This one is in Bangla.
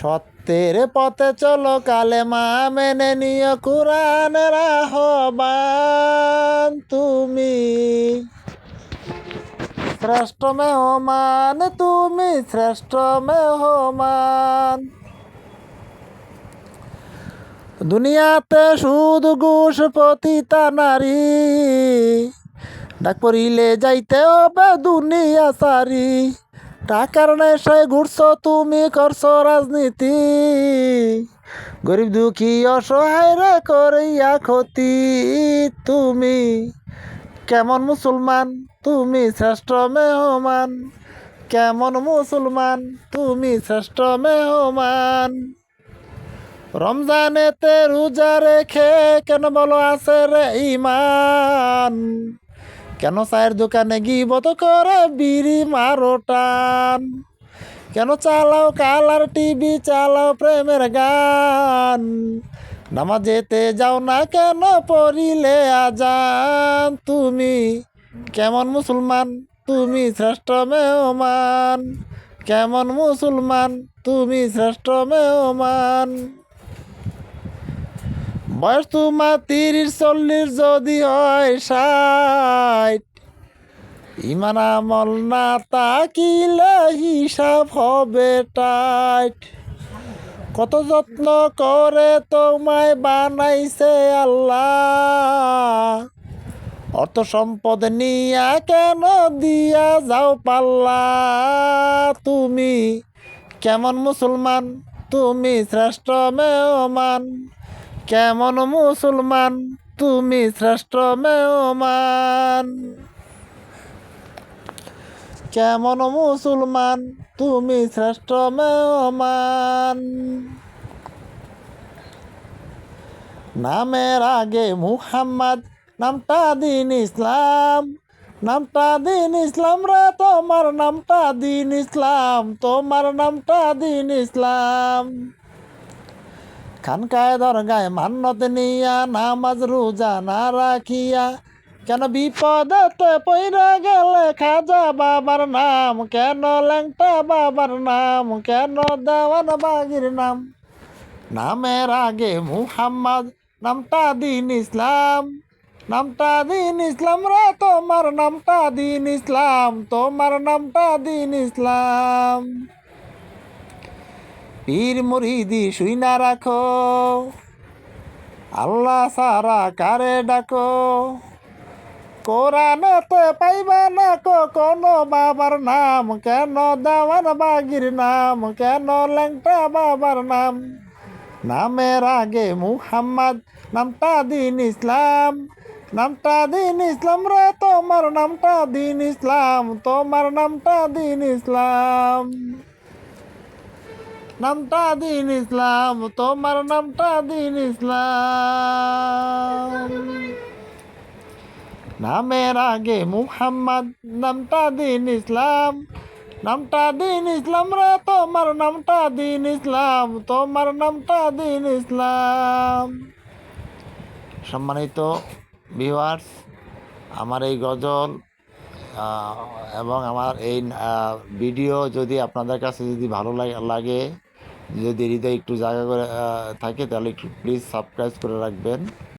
সত্যের পথে চলো, কালেমা মেনে নিও, কোরআনের আহ্বান তুমি। শ্রেষ্ঠ মেহমান তুমি, শ্রেষ্ঠ মেহমান। দুনিয়াতে শুধু ঘুষ পতিতা নারী। ডাক পড়িলে যাইতে হবে দুনিয়া সারি। টাকার নেশায় ঘুরছো, তুমি করছ রাজনীতি। গরিব দুঃখী অসহায় রে, করিয়া ক্ষতি। তুমি কেমন মুসলমান, তুমি শ্রেষ্ঠ মেহমান। কেমন মুসলমান, তুমি শ্রেষ্ঠ মেহমান। রমজানেতে রোজা রেখে কেন বলো আছে রে ইমান? কেন চায়ের দোকানে গিবত করে? বিড়ি, মারো, টান। কেন চালাও কালার টিভি, চালাও প্রেমের গান? নামাজেতে যাও না কেন পড়িলে আজান? তুমি কেমন মুসলমান? তুমি শ্রেষ্ঠ মেহমান। কেমন মুসলমান? তুমি শ্রেষ্ঠ মেহমান। বয়স তোমার তিরিশ, চল্লিশ যদি হয় ষাট। ইমান আমল না তাকিলে হিসাব হবে টাইট। কত যত্ন করে তোমায় বানাইছে আল্লাহ। অর্থ সম্পদ নিয়া কেন দিয়া যাও পাল্লা? তুমি কেমন মুসলমান? তুমি শ্রেষ্ঠ মেহমান। কেমন মুসলমান? তুমি শ্রেষ্ঠ মেহমান কেমন মুসলমান? তুমি শ্রেষ্ঠ মেহমান নামের আগে মুহাম্মদ, নামটা দিন ইসলাম। নামটা দিন ইসলাম রে, তোমার নামটা দিন ইসলাম। তোমার নামটা দিন ইসলাম। খানকায় দরগায় মান্নত নিয়া, নামাজ, রোজা না রাখিয়া। কেন বিপদতে পইরা গেলে খাজা বাবার নাম? কেন ল্যাংটা বাবার নাম? কেন দেওয়ান বাগির নাম? নামের আগে মুহাম্মদ, নামটা দিন ইসলাম। নামটা দিন ইসলাম রে, তোমার নামটা দিন ইসলাম, তোমার নামটা দিন ইসলাম। পীর মুরিদি শুই না রাখো। আল্লাহ সারা কারে ডাকো? কোরআনেতে পাইবা না কো? কোনো বাবার নাম কেন? দেওয়ান বাগির নাম কেন? ল্যাংটা বাবার নাম। নামের আগে মুহাম্মদ, নামটা দিন ইসলাম। নামটা দিন ইসলাম রে, তোমার নামটা দিন ইসলাম। তোমার নামটা দিন ইসলাম। নামটা দিন ইসলাম, তোমার নামটা দিন ইসলাম। নামের আগে মুহাম্মদ, নামটা দিন ইসলাম। নামটা দিন ইসলাম রে, তোমার নামটা দিন ইসলাম, তোমার নামটা দিন ইসলাম। সম্মানিত ভিউয়ার্স আমার এই গজল এবং আমার এই ভিডিও যদি আপনাদের কাছে যদি ভালো লাগে- লাগে যদি হৃদয় একটু জায়গা করে থাকে তাহলে একটু প্লিজ সাবস্ক্রাইব করে রাখবেন।